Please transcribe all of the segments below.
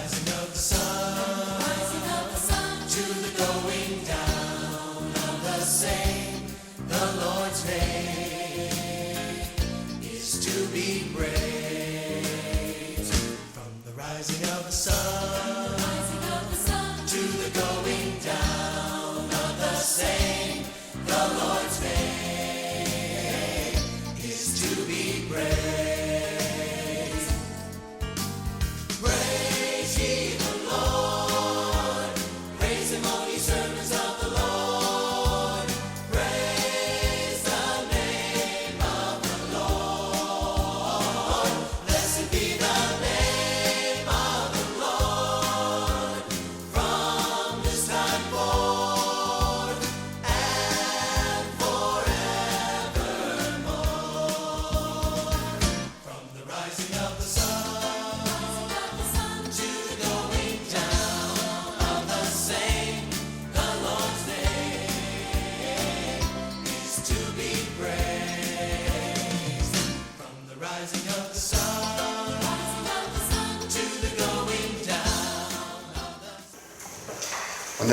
rising of the sun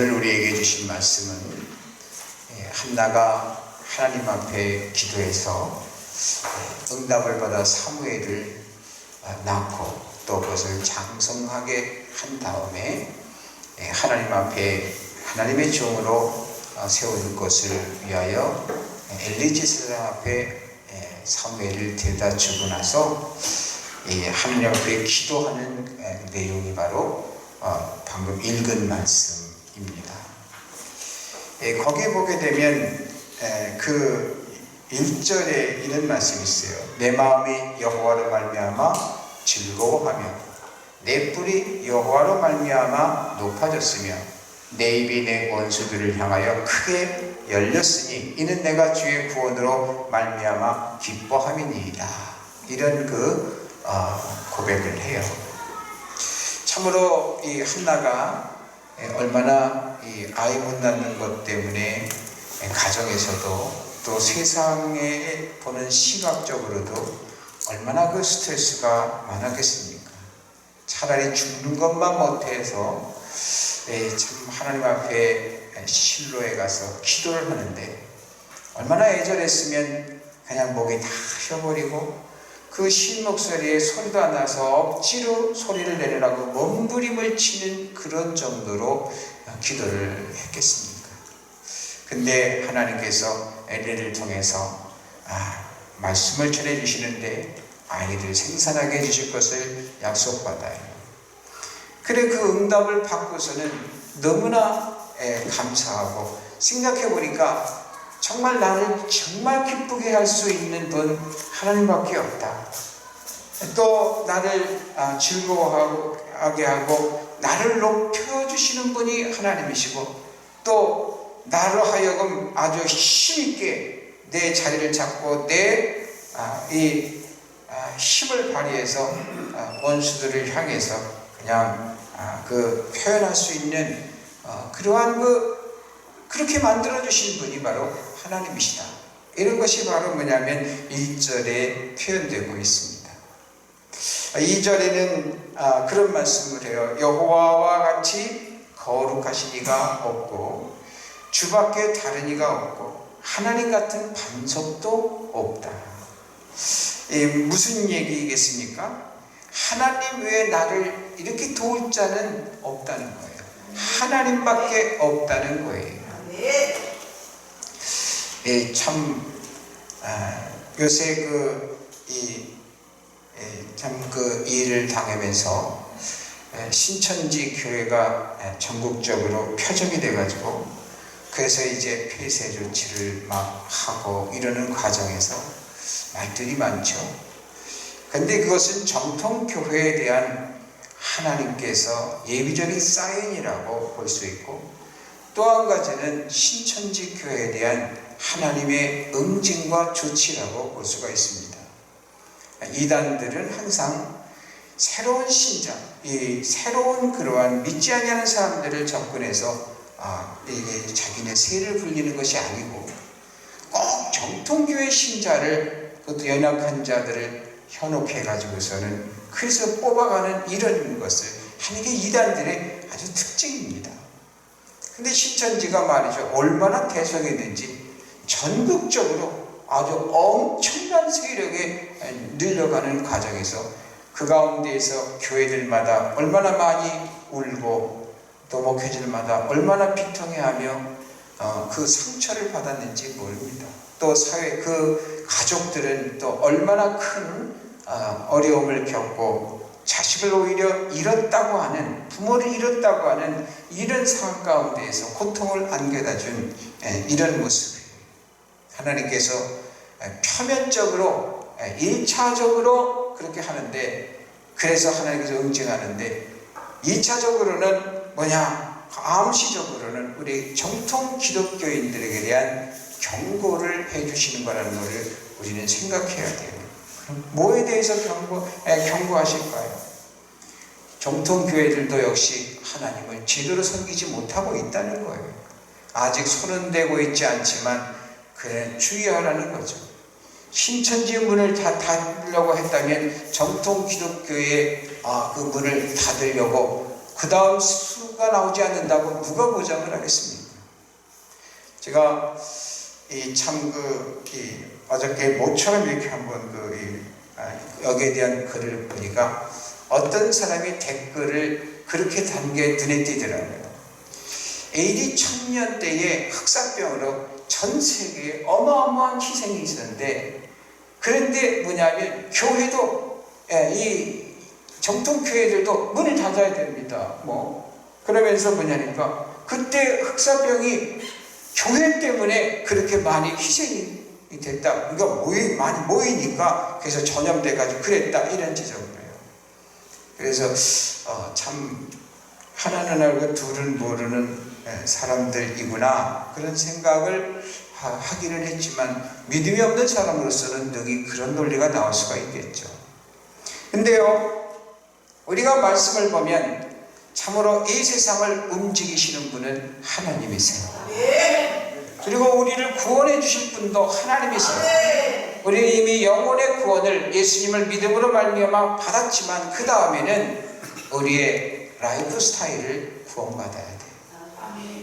오늘 우리에게 주신 말씀은 예, 한나가 하나님 앞에 기도해서 예, 응답을 받아 사무엘을 아, 낳고 또 그것을 장성하게 한 다음에 예, 하나님 앞에 하나님의 종으로 어, 세워줄 것을 위하여 예, 엘리제사장 앞에 예, 사무엘을 데려다 주고 나서 이 하나님 앞에 기도하는 에, 내용이 바로 어, 방금 읽은 말씀 입니다. 예, 거기에 보게 되면 에, 그 1절에 이런 말씀이 있어요. 내 마음이 여호와로 말미암아 즐거워하며 내 뿔이 여호와로 말미암아 높아졌으며 내 입이 내 원수들을 향하여 크게 열렸으니 이는 내가 주의 구원으로 말미암아 기뻐함이니이다. 이런 그 어, 고백을 해요. 참으로 이 한나가 에, 얼마나 이 아이 못 낳는 것 때문에 에, 가정에서도 또 세상에 보는 시각적으로도 얼마나 그 스트레스가 많았겠습니까? 차라리 죽는 것만 못해서 에, 참 하나님 앞에 실로에 가서 기도를 하는데 얼마나 애절했으면 그냥 목이 다 쉬어버리고 그신 목소리에 소리도 안 나서 억지로 소리를 내려라고 몸부림을 치는 그런 정도로 기도를 했겠습니까? 근데 하나님께서 엘리를 통해서 아, 말씀을 전해 주시는데 아이를 생산하게 해주실 것을 약속받아요. 그래 그 응답을 받고서는 너무나 에, 감사하고 생각해 보니까 정말 나를 정말 기쁘게 할 수 있는 분 하나님밖에 없다. 또 나를 아, 즐거워하게 하고 나를 높여주시는 분이 하나님이시고 또 나로 하여금 아주 힘있게 내 자리를 잡고 내이 아, 힘을 발휘해서 아, 원수들을 향해서 그냥 아, 그 표현할 수 있는 어, 그러한 그 그렇게 만들어 주신 분이 바로 하나님이시다. 이런 것이 바로 뭐냐면 1절에 표현되고 있습니다. 2절에는 아, 그런 말씀을 해요. 여호와와 같이 거룩하신 이가 없고 주밖에 다른 이가 없고 하나님 같은 반석도 없다. 이 무슨 얘기겠습니까? 하나님 외에 나를 이렇게 도울 자는 없다는 거예요. 하나님밖에 없다는 거예요. 예, 참 아, 요새 그이참그 일을 당하면서 에, 신천지 교회가 에, 전국적으로 표적이 돼가지고 그래서 이제 폐쇄 조치를 막 하고 이러는 과정에서 말들이 많죠. 근데 그것은 정통 교회에 대한 하나님께서 예비적인 사인이라고 볼 수 있고 또 한 가지는 신천지 교회에 대한 하나님의 응징과 조치라고 볼 수가 있습니다. 이단들은 항상 새로운 신자, 이 새로운 그러한 믿지 아니하는 사람들을 접근해서 아, 이게 자기네 세를 불리는 것이 아니고 꼭 정통교회 신자를 그것도 연약한 자들을 현혹해 가지고서는 그래서 뽑아가는 이런 것을 하는 게 이단들의 아주 특징입니다. 근데 신천지가 말이죠. 얼마나 대성했는지 전국적으로 아주 엄청난 세력에 늘려가는 과정에서 그 가운데에서 교회들마다 얼마나 많이 울고 또 목회자들마다 얼마나 비통해하며 어, 그 상처를 받았는지 모릅니다. 또 사회 그 가족들은 또 얼마나 큰 어, 어려움을 겪고 자식을 오히려 잃었다고 하는 부모를 잃었다고 하는 이런 상황 가운데에서 고통을 안겨다 준 예, 이런 모습이에요. 하나님께서 예, 표면적으로 예, 일차적으로 그렇게 하는데 그래서 하나님께서 응징하는데 2차적으로는 뭐냐? 암시적으로는 우리 정통 기독교인들에게 대한 경고를 해주시는 거라는 것을 우리는 생각해야 돼요. 뭐에 대해서 경고, 에, 경고하실까요? 정통 교회들도 역시 하나님을 제대로 섬기지 못하고 있다는 거예요. 아직 손은 대고 있지 않지만 그래 주의하라는 거죠. 신천지 문을 다 닫으려고 했다면 정통 기독교의 아, 그 문을 닫으려고 그 다음 수가 나오지 않는다고 누가 보장을 하겠습니까? 제가 이참그 어저께 모처럼 이렇게 한번 그 이, 아, 여기에 대한 글을 보니까 어떤 사람이 댓글을 그렇게 단게 눈에 띄더라고요. AD 1000년대에 흑사병으로 전 세계에 어마어마한 희생이 있었는데 그런데 뭐냐면 교회도 예, 이 정통 교회들도 문을 닫아야 됩니다. 뭐 그러면서 뭐냐니까 그때 흑사병이 교회 때문에 그렇게 많이 희생이 됐다. 그러니까 모이 많이 모이니까 그래서 전염돼 가지고 그랬다 이런 지적을 해요. 그래서 어, 참 하나는 알고 둘은 모르는 예, 사람들이구나 그런 생각을 하- 하기는 했지만 믿음이 없는 사람으로서는 능히 그런 논리가 나올 수가 있겠죠. 근데요 우리가 말씀을 보면 참으로 이 세상을 움직이시는 분은 하나님이세요. 그리고 우리를 구원해 주실 분도 하나님이세요. 우리는 이미 영혼의 구원을 예수님을 믿음으로 말미암아 받았지만 그 다음에는 우리의 라이프 스타일을 구원받아야.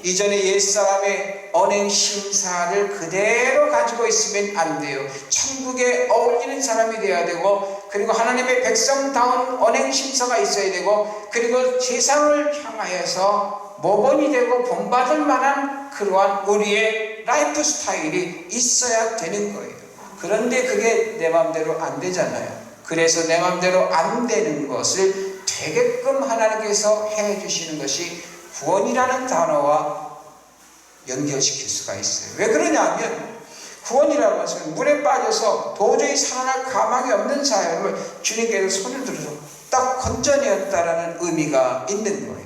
이전에 옛사람의 언행 심사를 그대로 가지고 있으면 안 돼요. 천국에 어울리는 사람이 되어야 되고 그리고 하나님의 백성다운 언행 심사가 있어야 되고 그리고 세상을 향하여서 모범이 되고 본받을 만한 그러한 우리의 라이프 스타일이 있어야 되는 거예요. 그런데 그게 내 마음대로 안 되잖아요. 그래서 내 마음대로 안 되는 것을 되게끔 하나님께서 해 주시는 것이 구원이라는 단어와 연결시킬 수가 있어요. 왜 그러냐면 구원이라는 것은 물에 빠져서 도저히 살아날 가망이 없는 사람을 주님께서 손을 들어서 딱 건져내었다라는 의미가 있는 거예요.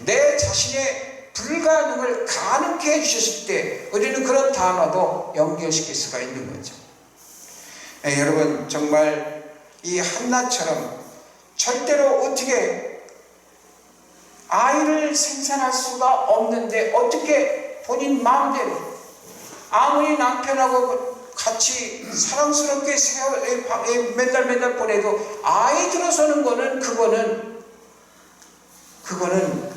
내 자신의 불가능을 가능케 해주셨을 때 우리는 그런 단어도 연결시킬 수가 있는 거죠. 예, 여러분 정말 이 한나처럼 절대로 어떻게 아이를 생산할 수가 없는데 어떻게 본인 마음대로 아무리 남편하고 같이 사랑스럽게 세월 맨날 맨날 보내도 아이 들어서는 거는 그거는 그거는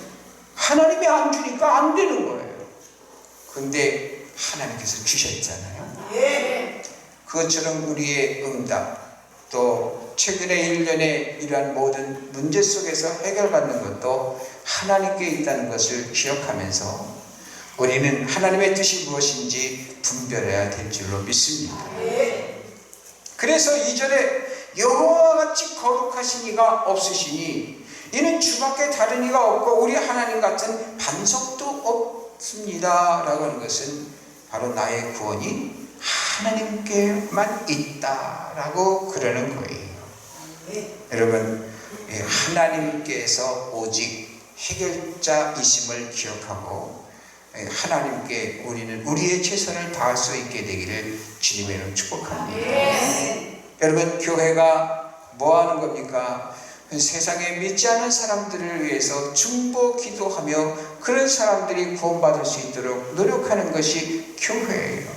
하나님이 안 주니까 안 되는 거예요. 근데 하나님께서 주셨잖아요. 그것처럼 우리의 응답 또 최근에 1년에 이러한 모든 문제 속에서 해결받는 것도 하나님께 있다는 것을 기억하면서 우리는 하나님의 뜻이 무엇인지 분별해야 될 줄로 믿습니다. 그래서 이전에 여호와 같이 거룩하신 이가 없으시니 이는 주밖에 다른 이가 없고 우리 하나님 같은 반석도 없습니다 라고 하는 것은 바로 나의 구원이 하나님께만 있다라고 그러는 거예요. 여러분 예, 하나님께서 오직 해결자이심을 기억하고 예, 하나님께 우리는 우리의 최선을 다할 수 있게 되기를 주님의 이름 축복합니다. 여러분 교회가 뭐 하는 겁니까? 세상에 믿지 않은 사람들을 위해서 중보 기도하며 그런 사람들이 구원받을 수 있도록 노력하는 것이 교회예요.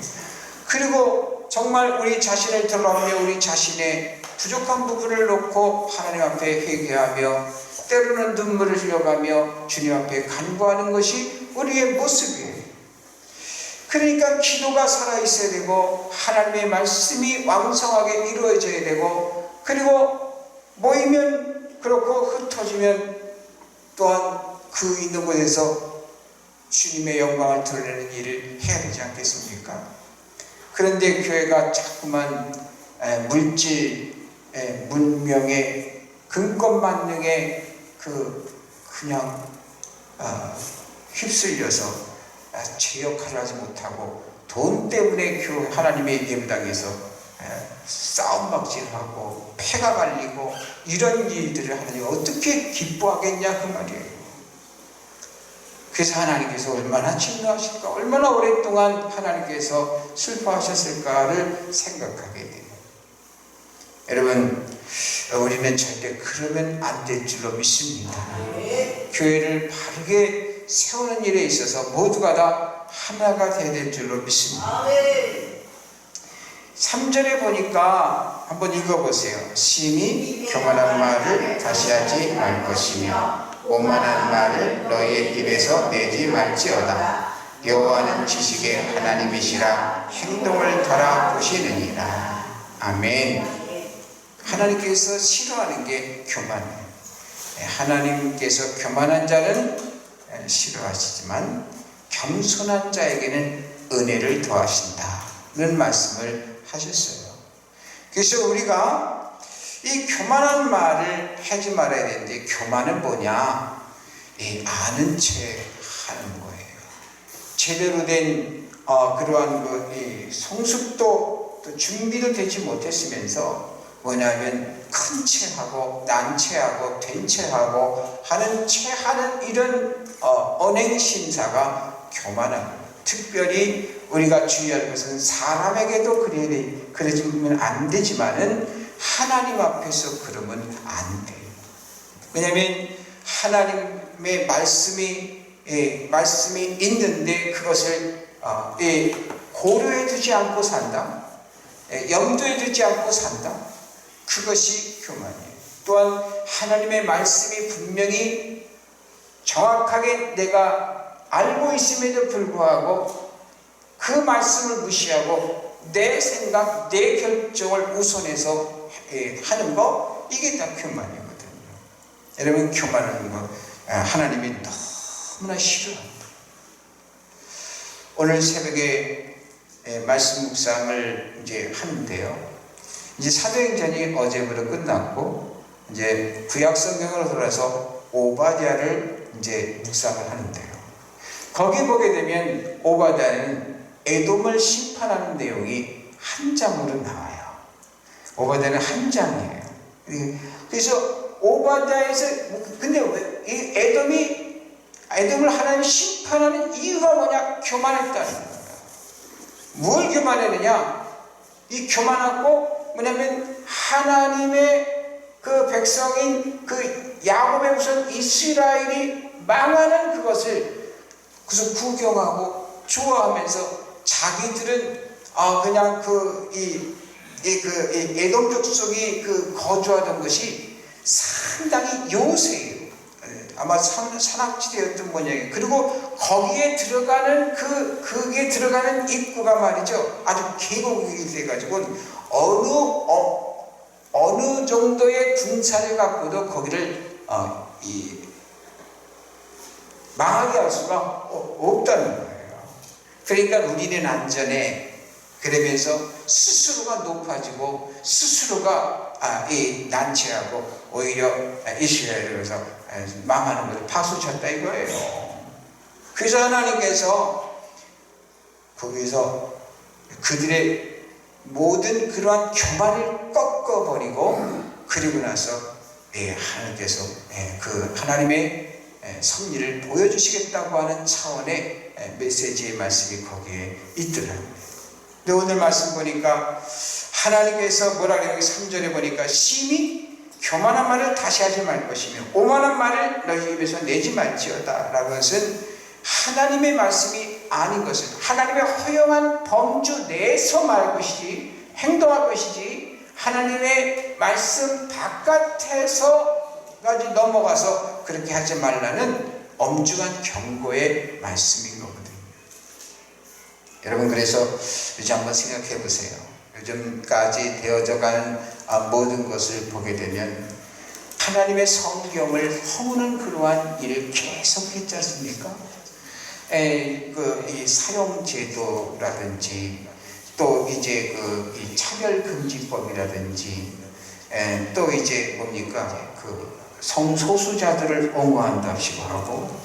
그리고 정말 우리 자신을 드러내며 우리 자신의 부족한 부분을 놓고 하나님 앞에 회개하며 때로는 눈물을 흘려가며 주님 앞에 간구하는 것이 우리의 모습이에요. 그러니까 기도가 살아있어야 되고 하나님의 말씀이 왕성하게 이루어져야 되고 그리고 모이면 그렇고 흩어지면 또한 그 있는 곳에서 주님의 영광을 드러내는 일을 해야 되지 않겠습니까? 그런데 교회가 자꾸만 에, 물질, 에, 문명의 근검만능의 그 그냥 아, 휩쓸려서 아, 제 역할을 하지 못하고 돈 때문에 교 하나님의 예배당에서 에, 싸움박질 하고 패가 갈리고 이런 일들을 하느니 어떻게 기뻐하겠냐 그 말이에요. 그래서 하나님께서 얼마나 진노하실까, 얼마나 오랫동안 하나님께서 슬퍼하셨을까를 생각하게 돼요. 여러분, 우리는 절대 그러면 안 될 줄로 믿습니다. 교회를 바르게 세우는 일에 있어서 모두가 다 하나가 되어야 될 줄로 믿습니다. 3절에 보니까 한번 읽어보세요. 심히 교만한 말을 다시 하지 말 것이며 오만한 말을 너희의 입에서 내지 말지어다. 여호와는 지식의 하나님이시라 행동을 돌아 보시느니라. 아멘. 하나님께서 싫어하는 게 교만이에요. 하나님께서 교만한 자는 싫어하시지만 겸손한 자에게는 은혜를 더하신다는 말씀을 하셨어요. 그래서 우리가 이 교만한 말을 하지 말아야 되는데 교만은 뭐냐? 이 아는 체 하는 거예요. 제대로 된 어, 그러한 그, 이 성숙도 또 준비도 되지 못했으면서 뭐냐면 큰 체하고 난 체하고 된 체하고 하는 체하는 이런 어, 언행 교만한 거예요. 특별히 우리가 주의할 것은 사람에게도 그래야 돼, 그러지면 안 되지만은 하나님 앞에서 그러면 안 돼요. 왜냐하면 하나님의 말씀이 예, 말씀이 있는데 그것을 어, 예, 고려해 두지 않고 산다. 예, 염두에 두지 않고 산다. 그것이 교만이에요. 또한 하나님의 말씀이 분명히 정확하게 내가 알고 있음에도 불구하고 그 말씀을 무시하고 내 생각, 내 결정을 우선해서 예, 하는 거 이게 다 교만이거든요. 여러분 교만하는 거 아, 하나님이 너무나 싫어합니다. 오늘 새벽에 예, 말씀 묵상을 이제 하는데요. 이제 사도행전이 어제부터 끝났고 이제 구약 성경으로 돌아서 오바댜를 이제 묵상을 하는데요. 거기 보게 되면 오바댜는 에돔을 심판하는 내용이 한 장으로 나와요. 오바댜는 한 장이에요. 그래서 오바댜에서 근데 왜이 에돔이 에돔을 하나님 심판하는 이유가 뭐냐? 교만했다는 거예요. 뭘 교만했느냐? 이 교만하고 뭐냐면 하나님의 그 백성인 그 야곱의 우선 이스라엘이 망하는 그것을 그래서 구경하고 좋아하면서 자기들은 아 그냥 그이이 그 에돔 족 속이 그 거주하던 것이 상당히 요새예요. 예, 아마 산, 산악지대였던 모양이에요. 그리고 거기에 들어가는 그 그게 들어가는 입구가 말이죠. 아주 계곡이 돼가지고 어느 어, 어느 정도의 군사를 갖고도 거기를 어, 이 망하게 할 수가 어- 없다는 거예요. 그러니까 우리는 안전해. 그러면서 스스로가 높아지고 스스로가 아, 이 난치하고 오히려 이스라엘에서 망하는 것을 파수쳤다 이거예요. 그래서 하나님께서 거기서 그들의 모든 그러한 교만을 꺾어버리고 그리고 나서 예, 하나님께서 예, 그 하나님의 예, 섭리를 보여주시겠다고 하는 차원의 예, 메시지의 말씀이 거기에 있더라고요. 근데 오늘 말씀 보니까 하나님께서 뭐라 그래요? 3절에 보니까 심히 교만한 말을 다시 하지 말 것이며 오만한 말을 너희 입에서 내지 말지어다 라는 것은 하나님의 말씀이 아닌 것을 하나님의 허용한 범주 내에서 말 것이지 행동할 것이지 하나님의 말씀 바깥에서 까지 넘어가서 그렇게 하지 말라는 엄중한 경고의 말씀인 거거든요. 여러분 그래서 요즘 한번 생각해 보세요. 요즘까지 되어져 가는 아, 모든 것을 보게 되면 하나님의 성경을 허무는 그러한 일을 계속했지 않습니까? 에, 그, 이 사용제도라든지 또 이제 그, 이 차별금지법이라든지 에, 또 이제 뭡니까? 그 성소수자들을 옹호한답시고 하고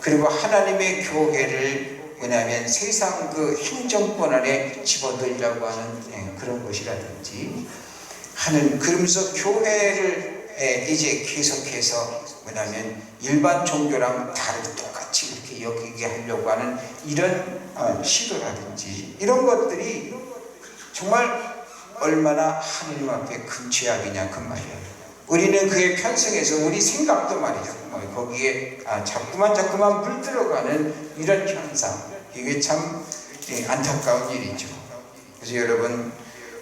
그리고 하나님의 교회를 왜냐하면 세상 그 행정권 안에 집어들려고 하는 예, 그런 것이라든지 하는 그러면서 교회를 예, 이제 계속해서 뭐냐면 일반 종교랑 다르게 똑같이 이렇게 여기게 하려고 하는 이런 어, 시도라든지 이런 것들이 정말 얼마나 하느님 앞에 큰 죄악이냐 그 말이에요. 우리는 그에 편승해서 우리 생각도 말이죠. 뭐 거기에 아, 자꾸만 자꾸만 물들어가는 이런 현상. 이게 참 예, 안타까운 일이죠. 그래서 여러분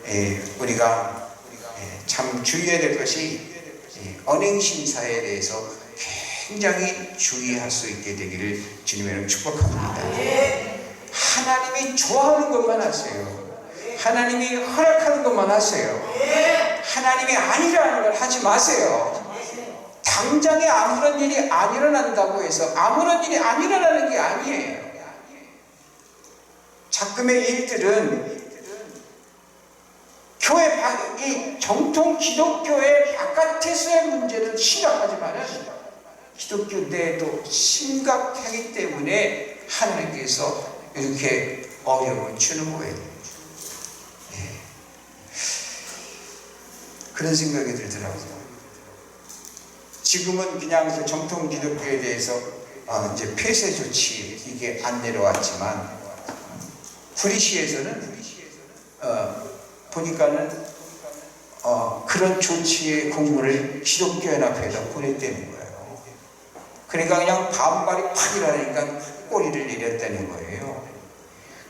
예, 우리가 예, 참 주의해야 될 것이 예, 언행 심사에 대해서 굉장히 주의할 수 있게 되기를 주님의 축복합니다. 하나님이 좋아하는 것만 하세요. 하나님이 허락하는 것만 하세요. 하나님이 아니라는 걸 하지 마세요. 당장에 아무런 일이 안 일어난다고 해서 아무런 일이 안 일어나는 게 아니에요. 자금의 일들은 교회 바, 이 정통 기독교의 바깥에서의 문제는 심각하지만은 기독교 내에도 심각하기 때문에 하나님께서 이렇게 어려움을 주는 거예요. 그런 생각이 들더라고요. 지금은 그냥 그 정통 기독교에 대해서 어, 이제 폐쇄 조치 이게 안 내려왔지만 프리시에서는 어, 보니까는 어, 그런 조치의 공문을 기독교연합회에다 보냈다는 거예요. 그러니까 그냥 반발이 팍 일어나니까 꼬리를 내렸다는 거예요.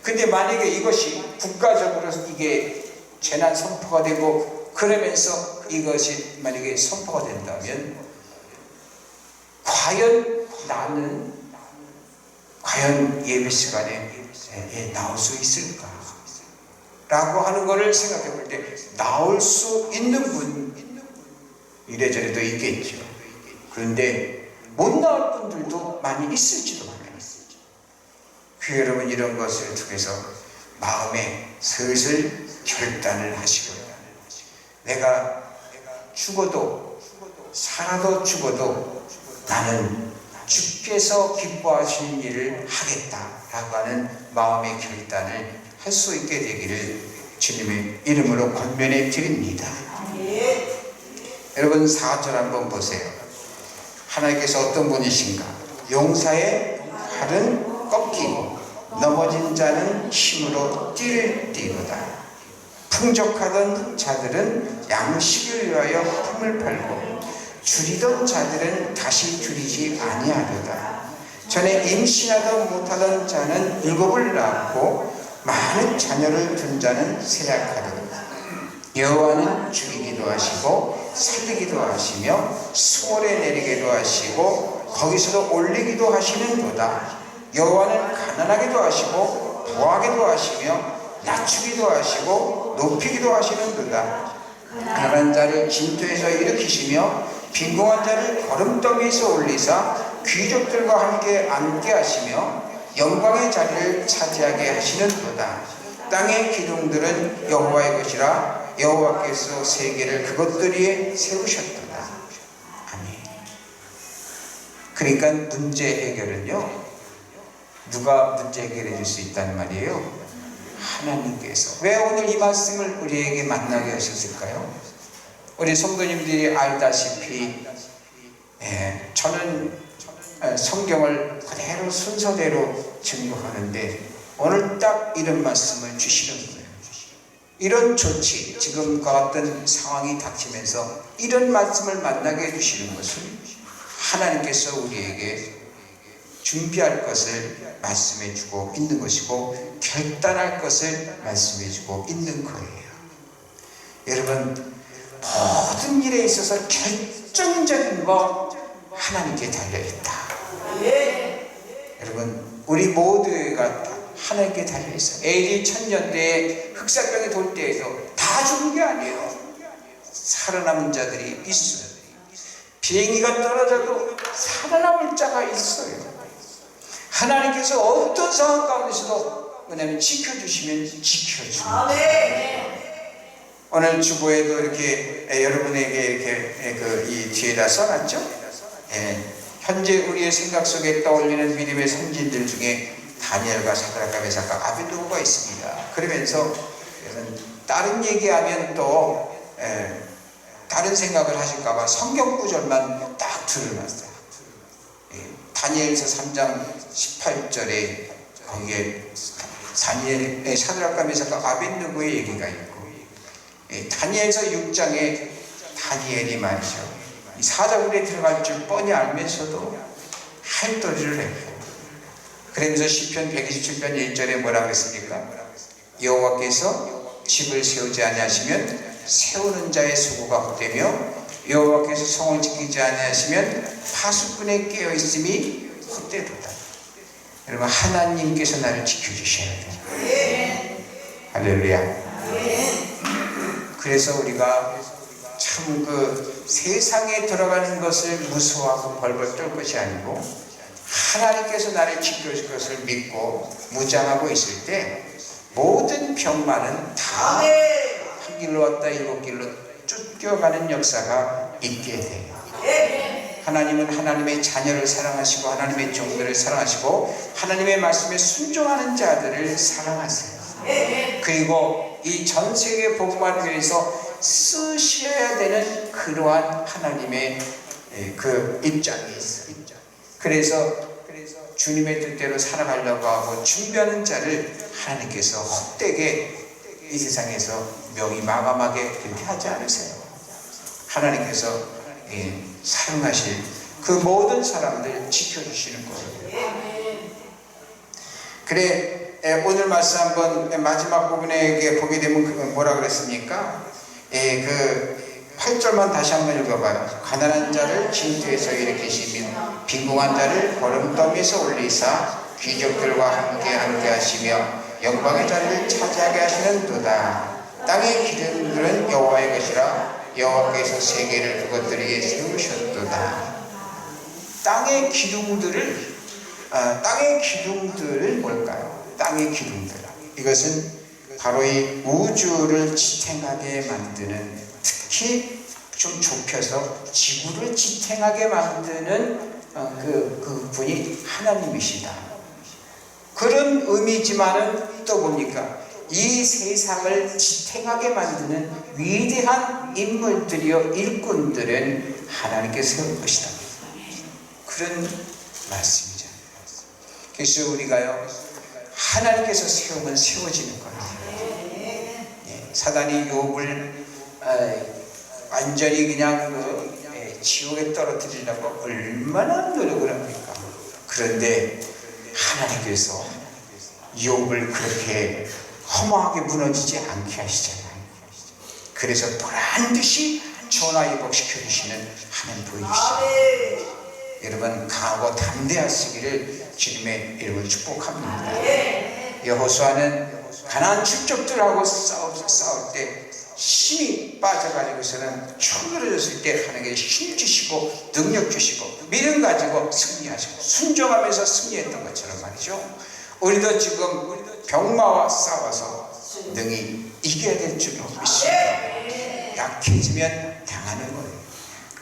근데 만약에 이것이 국가적으로 이게 재난 선포가 되고 그러면서 이것이 만약에 선포가 된다면 과연 나는 과연 예배 시간에 예, 나올 수 있을까? 라고 하는 것을 생각해 볼 때 나올 수 있는 분 이래저래도 있겠죠. 그런데 못 나올 분들도 많이 있을지도 몰라요. 그 여러분 이런 것을 통해서 마음에 슬슬 결단을 하시고요. 내가 죽어도 살아도 죽어도 나는 주께서 기뻐하시는 일을 하겠다라고 하는 마음의 결단을 할 수 있게 되기를 주님의 이름으로 권면해 드립니다. 여러분 4절 한번 보세요. 하나님께서 어떤 분이신가? 용사의 팔은 꺾이고 넘어진 자는 힘으로 뛸 뛰로다. 풍족하던 자들은 양식을 위하여 품을 팔고 줄이던 자들은 다시 줄이지 아니하리다. 전에 임신하도 못하던 자는 일곱을 낳고 많은 자녀를 둔 자는 세약하리라. 여호와는 죽이기도 하시고 살리기도 하시며 수월에 내리기도 하시고 거기서도 올리기도 하시는도다. 여호와는 가난하기도 하시고 부하기도 하시며 낮추기도 하시고 높이기도 하시는도다. 가난한 자를 진토에서 일으키시며 빈궁한 자를 거름더미에서 올리사 귀족들과 함께 앉게 하시며 영광의 자리를 차지하게 하시는도다. 땅의 기둥들은 여호와의 것이라 여호와께서 세계를 그것들이 세우셨도다. 아멘. 그러니까 문제 해결은요. 누가 문제 해결해 줄 수 있다는 말이에요. 하나님께서 왜 오늘 이 말씀을 우리에게 만나게 하셨을까요? 우리 성도님들이 알다시피 예, 저는 예, 성경을 그대로 순서대로 증거하는데 오늘 딱 이런 말씀을 주시는 거예요. 이런 조치, 지금과 같은 상황이 닥치면서 이런 말씀을 만나게 해주시는 것은 하나님께서 우리에게 준비할 것을 말씀해 주고 있는 것이고 결단할 것을 말씀해 주고 있는 거예요. 여러분 모든 일에 있어서 결, 결정적인 거 하나님께 달려 있다. 여러분 우리 모두가 다 하나님께 달려 있어. AD 천년 때에 흑사병이 돌 때에도 다 죽은 게 아니에요. 살아남은 자들이 있어요. 비행기가 떨어져도 살아남을 자가 있어요. 하나님께서 어떤 상황 가운데서도 왜냐하면 지켜주시면 지켜줍니다. 오늘 주보에도 이렇게 에, 여러분에게 이렇게 에, 그, 이 뒤에다 써놨죠? 예, 현재 우리의 생각 속에 떠올리는 믿음의 선진들 중에 다니엘과 사드락과 메사카 아베도고가 있습니다. 그러면서 다른 얘기하면 또 에, 다른 생각을 하실까봐 성경 구절만 딱 들어놨어요. 예, 다니엘서 3장 18절에 거기에 다니엘 사드락과 메사카 아벤누고의 얘기가 있고 예, 다니엘서 6장에 다니엘이 말이죠. 이 사자굴에 들어갈 줄 뻔히 알면서도 할도리를 했고 그러면서 시편 127편 1절에 뭐라 그랬습니까? 여호와께서 집을 세우지 아니하시면 세우는 자의 수고가 헛되며 여호와께서 성을 지키지 아니하시면 파수꾼에 깨어 있음이 헛되도다. 여러분 하나님께서 나를 지켜주셔야 돼요. 할렐루야. 그래서 우리가 참 그 세상에 들어가는 것을 무서워하고 벌벌 떨 것이 아니고 하나님께서 나를 지켜줄 것을 믿고 무장하고 있을 때 모든 병만은 다 한 길로 왔다 일곱 길로 쫓겨가는 역사가 있게 돼요. 하나님은 하나님의 자녀를 사랑하시고 하나님의 종들을 사랑하시고 하나님의 말씀에 순종하는 자들을 사랑하세요. 그리고 이 전 세계 복음을 위해서 쓰셔야 되는 그러한 하나님의 예, 그 입장이 있어요. 그래서 주님의 뜻대로 살아가려고 하고 준비하는 자를 하나님께서 헛되게 이 세상에서 명이 마감하게 그렇게 하지 않으세요. 하나님께서 예, 사용하실 그 모든 사람들 지켜주시는 거예요. 그래 에, 오늘 말씀 한번 마지막 부분에 보게 되면 그 뭐라 그랬습니까? 예, 그 8절만 다시 한번 읽어봐요. 가난한 자를 진토에서 일으키시며 빈궁한 자를 거름더미에서 올리사 귀족들과 함께 함께 하시며 영광의 자리를 차지하게 하시는 도다. 땅의 기름들은 여호와의 것이라 여호와께서 세계를 그것들에게 세우셨도다. 땅의 기둥들을 아, 땅의 기둥들을 뭘까요? 땅의 기둥들. 이것은 바로 이 우주를 지탱하게 만드는 특히 좀 좁혀서 지구를 지탱하게 만드는 어, 그, 그 분이 하나님이시다. 그런 의미지만은 또 뭡니까? 이 세상을 지탱하게 만드는 위대한 인물들이요 일꾼들은 하나님께 세운 것이다. 그런 말씀이죠. 그래서 우리가요 하나님께서 세우면 세워지는 거예요. 예, 사단이 욥을 아, 완전히 그냥 그 예, 지옥에 떨어뜨리려고 얼마나 노력을 합니까? 그런데 하나님께서 욥을 그렇게 허무하게 무너지지 않게 하시잖아요. 그래서 반드시 전화위복시켜 주시는 하나님 보이시죠. 여러분 강하고 담대하시기를 주님의 이름을 축복합니다. 여호수아는 가나안 축족들하고 싸울, 때 힘이 빠져가지고서는 충돌해졌을 때 하나님께 힘 주시고 능력 주시고 믿음 가지고 승리하시고 순종하면서 승리했던 것처럼 말이죠. 우리도 지금 병마와 싸워서 능히 이겨야 될 줄로 믿습니다. 약해지면 당하는 거예요.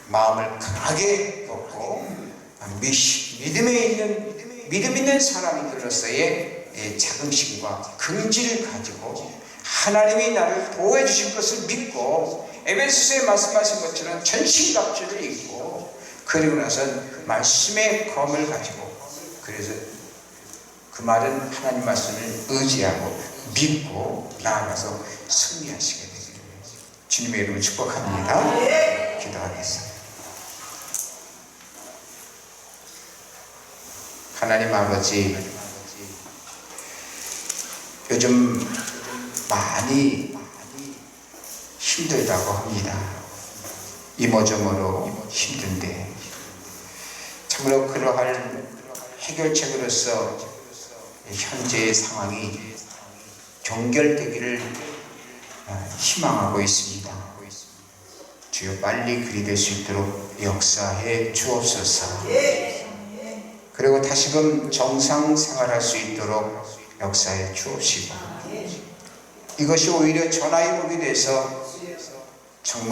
마음을 강하게 먹고 믿음에 있는 믿음 있는 사람들로서의 예, 자긍심과 긍지를 가지고 하나님이 나를 보호해 주실 것을 믿고 에베소서에 말씀하신 것처럼 전신갑주를 입고 그리고 나선 말씀의 검을 가지고 그래서 그 말은 하나님 말씀을 의지하고 믿고 나아가서 승리하시게 되기를 주님의 이름을 축복합니다. 기도하겠습니다. 하나님 아버지 요즘 많이 힘들다고 합니다. 이모저모로 힘든데 참으로 그러할 해결책으로서 현재의 상황이 종결되기를 어, 희망하고 있습니다. 주여 빨리 그리 될 수 있도록 역사해 주옵소서. 그리고 다시금 정상 생활할 수 있도록 역사해 주옵시고 이것이 오히려 전화위복이 돼서 정말